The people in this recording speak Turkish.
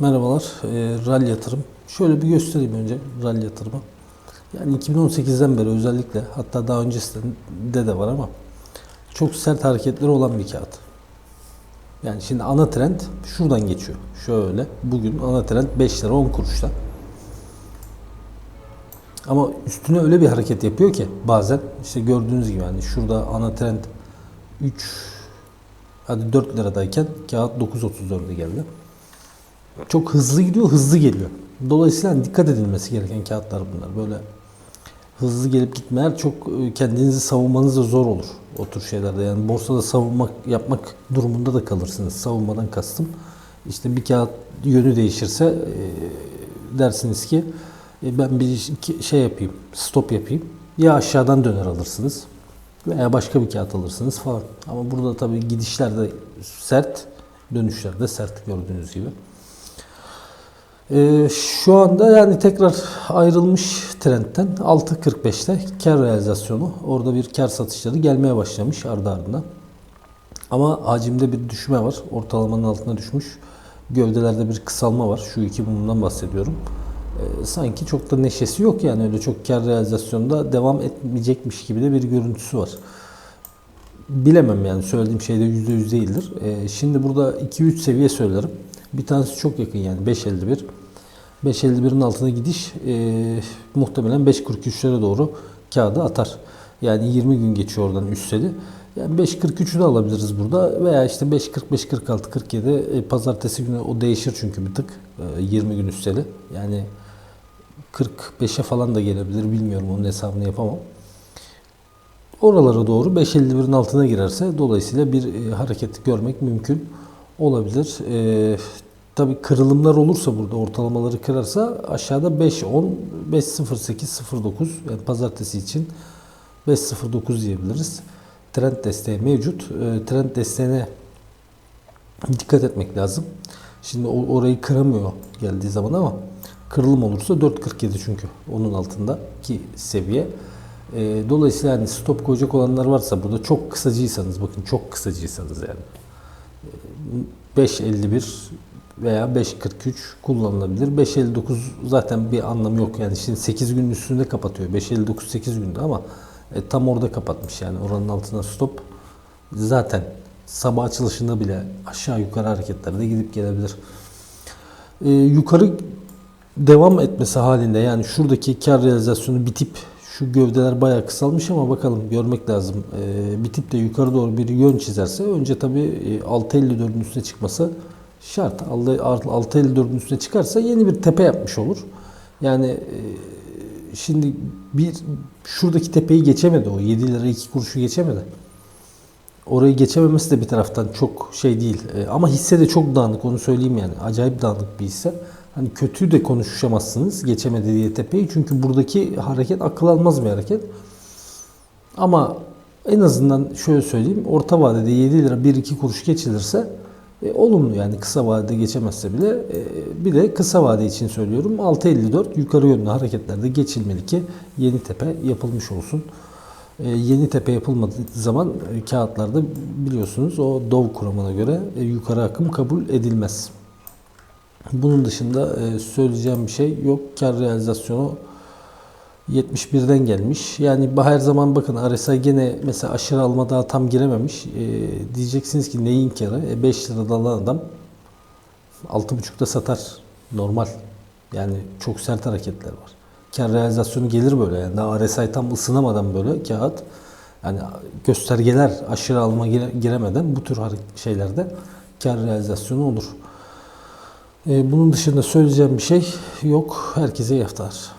Merhabalar, e, RAL yatırım. Şöyle bir göstereyim önce RAL yatırımı. Yani 2018'den beri özellikle, hatta daha öncesinde de var ama çok sert hareketleri olan bir kağıt. Yani şimdi ana trend şuradan geçiyor. Şöyle, bugün ana trend 5 lira 10 kuruşta. Ama üstüne öyle bir hareket yapıyor ki bazen işte gördüğünüz gibi yani şurada ana trend 3 hadi 4 liradayken kağıt 9.34'e geldi. Çok hızlı gidiyor, hızlı geliyor. Dolayısıyla hani dikkat edilmesi gereken kağıtlar bunlar. Böyle hızlı gelip gitmeler çok e, kendinizi savunmanız da zor olur o tür şeylerde. Yani borsada savunmak yapmak durumunda da kalırsınız. Savunmadan kastım. İşte bir kağıt yönü değişirse e, dersiniz ki e, ben bir şey yapayım, stop yapayım. Ya aşağıdan döner alırsınız veya başka bir kağıt alırsınız falan. Ama burada tabii gidişler de sert, dönüşler de sert gördüğünüz gibi. Ee, şu anda yani tekrar ayrılmış trendten 6.45'te kar realizasyonu. Orada bir kar satışları gelmeye başlamış ardı ardına. Ama hacimde bir düşme var. Ortalamanın altına düşmüş. Gövdelerde bir kısalma var. Şu iki mumdan bahsediyorum. Ee, sanki çok da neşesi yok yani öyle çok kar realizasyonunda devam etmeyecekmiş gibi de bir görüntüsü var. Bilemem yani söylediğim şey de %100 değildir. Ee, şimdi burada 2-3 seviye söylerim. Bir tanesi çok yakın yani 5.51. 5.51'in altına gidiş e, muhtemelen 5.43'lere doğru kağıdı atar. Yani 20 gün geçiyor oradan üsteli. Yani 5.43'ü de alabiliriz burada veya işte 5.40, 5.46, 47 e, pazartesi günü o değişir çünkü bir tık e, 20 gün üsteli. Yani 45'e falan da gelebilir bilmiyorum onun hesabını yapamam. Oralara doğru 5.51'in altına girerse dolayısıyla bir e, hareket görmek mümkün olabilir. E, Tabi kırılımlar olursa burada ortalamaları kırarsa aşağıda 5.10, 5.08, 0.9 yani pazartesi için 5.09 diyebiliriz. Trend desteği mevcut. E, trend desteğine dikkat etmek lazım. Şimdi orayı kıramıyor geldiği zaman ama kırılım olursa 4.47 çünkü onun altındaki seviye. E, dolayısıyla hani stop koyacak olanlar varsa burada çok kısacıysanız bakın çok kısacıysanız yani 5.51 veya 5.43 kullanılabilir. 5.59 zaten bir anlamı yok. Yani şimdi 8 günün üstünde kapatıyor. 5.59 8 günde ama e, tam orada kapatmış yani oranın altına stop. Zaten sabah açılışında bile aşağı yukarı hareketlerde gidip gelebilir. E, yukarı devam etmesi halinde yani şuradaki kar realizasyonu bitip şu gövdeler bayağı kısalmış ama bakalım görmek lazım. E, bitip de yukarı doğru bir yön çizerse önce tabii e, 6.54'ün üstüne çıkması şart. 6.54'ün üstüne çıkarsa yeni bir tepe yapmış olur. Yani e, şimdi bir şuradaki tepeyi geçemedi o 7 lira 2 kuruşu geçemedi. Orayı geçememesi de bir taraftan çok şey değil. E, ama hisse de çok dağınık onu söyleyeyim yani. Acayip dağınık bir hisse. Hani kötü de konuşamazsınız geçemedi diye tepeyi. Çünkü buradaki hareket akıl almaz bir hareket. Ama en azından şöyle söyleyeyim. Orta vadede 7 lira 1-2 kuruş geçilirse e, olumlu yani kısa vadede geçemezse bile e, bir de kısa vade için söylüyorum 6.54 yukarı yönlü hareketlerde geçilmeli ki yeni tepe yapılmış olsun. E, yeni tepe yapılmadığı zaman e, kağıtlarda biliyorsunuz o Dow kuramına göre e, yukarı akım kabul edilmez. Bunun dışında e, söyleyeceğim bir şey yok. Kar realizasyonu 71'den gelmiş. Yani her zaman bakın RSI gene mesela aşırı alma daha tam girememiş. E, diyeceksiniz ki neyin karı? E, 5 lirada alan adam 6.5'da satar. Normal. Yani çok sert hareketler var. Kar realizasyonu gelir böyle. Yani daha RSI tam ısınamadan böyle kağıt. Yani göstergeler aşırı alma gire- giremeden bu tür şeylerde kar realizasyonu olur. E, bunun dışında söyleyeceğim bir şey yok. Herkese iyi haftalar.